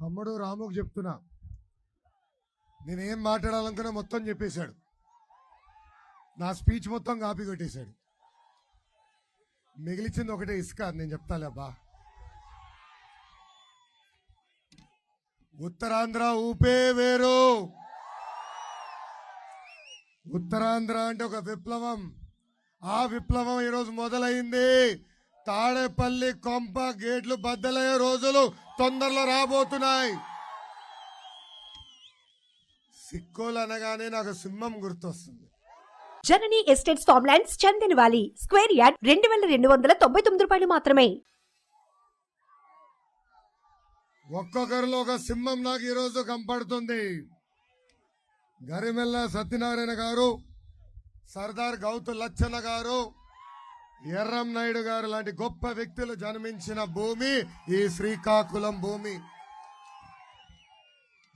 తమ్ముడు రాముకు చెప్తున్నా. నేనేం మాట్లాడాలనుకున్నా మొత్తం చెప్పేశాడు. నా స్పీచ్ మొత్తం కాపీ కొట్టేశాడు. మిగిలిచింది ఒకటే ఇసుక నేను చెప్తాలే అబ్బా. ఉత్తరాంధ్ర ఊపే వేరు. ఉత్తరాంధ్ర అంటే ఒక విప్లవం. ఆ విప్లవం ఈరోజు మొదలైంది. తాడేపల్లి కొంప గేట్లు బద్దలయ్యే రోజులు. తొందరలో రాబోతున్నాయి. సిక్కోలు అనగానే నాకు సింహం గుర్తొస్తుంది. Janani estates farm lands Chandan valley square yard రెండు వేల రెండు వందల తొంభై తొమ్మిది రూపాయలు మాత్రమే. ఒక్కొక్కరిలో ఒక సింహం నాకు ఈరోజు కనపడుతుంది గరిమెల్ల సత్యనారాయణ గారు సర్దార్ గౌతు లచ్చన్న గారు ఎర్రం నాయుడు గారు లాంటి గొప్ప వ్యక్తులు జన్మించిన భూమి ఈ శ్రీకాకుళం భూమి.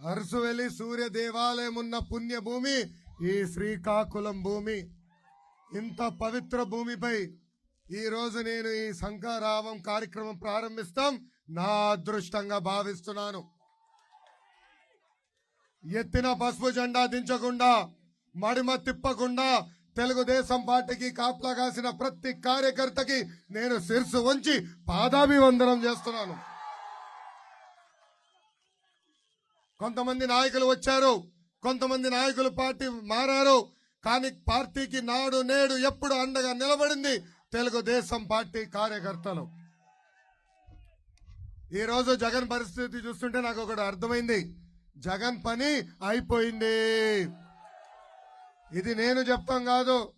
అరసువెలి సూర్య దేవాలయం ఉన్న పుణ్య భూమి ఈ శ్రీకాకుళం భూమి. ఇంత పవిత్ర భూమిపై ఈ రోజు నేను ఈ శంఖారావం కార్యక్రమం ప్రారంభిస్తాం. నా అదృష్టంగా భావిస్తున్నాను. ఎత్తిన పసుపు జెండా దించకుండా మడిమ తిప్పకుండా తెలుగుదేశం పార్టీకి కాపలా కాసిన ప్రతి కార్యకర్తకి నేను శిరసు వంచి పాదాభివందనం చేస్తున్నాను. కొంతమంది నాయకులు వచ్చారు కొంతమంది నాయకులు పార్టీ మారారు కానీ పార్టీకి నాడు నేడు ఎప్పుడు అండగా నిలబడింది తెలుగుదేశం పార్టీ కార్యకర్తలు. ఈరోజు జగన్ పరిస్థితి చూస్తుంటే నాకు ఒకటి అర్థమైంది. జగన్ పని అయిపోయింది. ఇది నేను చెప్తాం కాదు.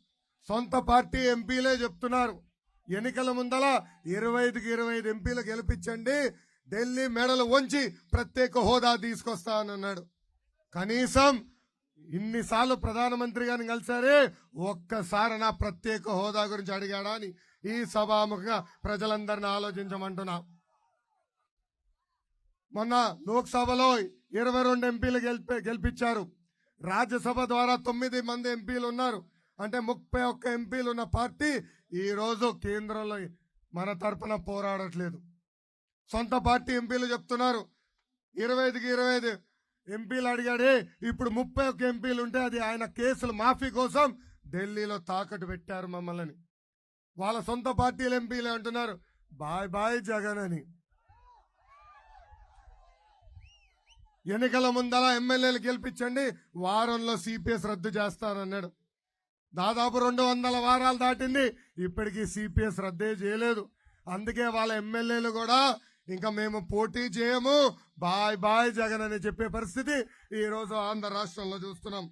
సొంత పార్టీ ఎంపీలే చెప్తున్నారు. ఎన్నికల ముందల ఇరవై ఐదుకి ఇరవై ఐదు ఎంపీలు గెలిపించండి. ఢిల్లీ మెడలు వంచి ప్రత్యేక హోదా తీసుకొస్తానన్నాడు కనీసం ఇన్నిసార్లు ప్రధానమంత్రి గారిని కలిసారే ఒక్కసారి నా ప్రత్యేక హోదా గురించి అడిగాడా అని ఈ సభాముఖంగా ప్రజలందరిని ఆలోచించమంటున్నా. మొన్న లోక్సభలో ఇరవై రెండు ఎంపీలు గెలిపి గెలిపించారు. రాజ్యసభ ద్వారా తొమ్మిది మంది ఎంపీలు ఉన్నారు. అంటే ముప్పై ఒక్క ఎంపీలు ఉన్న పార్టీ ఈరోజు కేంద్రంలో మన తరపున పోరాడట్లేదు. సొంత పార్టీ ఎంపీలు చెప్తున్నారు. ఇరవై ఐదుకి ఇరవై ఐదు ఎంపీలు అడిగాడే ఇప్పుడు ముప్పై ఒక్క ఎంపీలు ఉంటే అది ఆయన కేసులు మాఫీ కోసం ఢిల్లీలో తాకట్టు పెట్టారు మమ్మల్ని. వాళ్ళ సొంత పార్టీల ఎంపీలు అంటున్నారు. బాయ్ బాయ్ జగన్ అని. ఎన్నికల ముందర ఎమ్మెల్యేలు గెలిపించండి వారంలో సిపిఎస్ రద్దు చేస్తానన్నాడు. దాదాపు రెండు వందల వారాలు దాటింది ఇప్పటికీ సిపిఎస్ రద్దే చేయలేదు. అందుకే వాళ్ళ ఎమ్మెల్యేలు కూడా ఇంకా మేము పోటీ చేయము బాయ్ బాయ్ జగన్ అని చెప్పే పరిస్థితి ఈరోజు ఆంధ్ర రాష్ట్రంలో చూస్తున్నాం.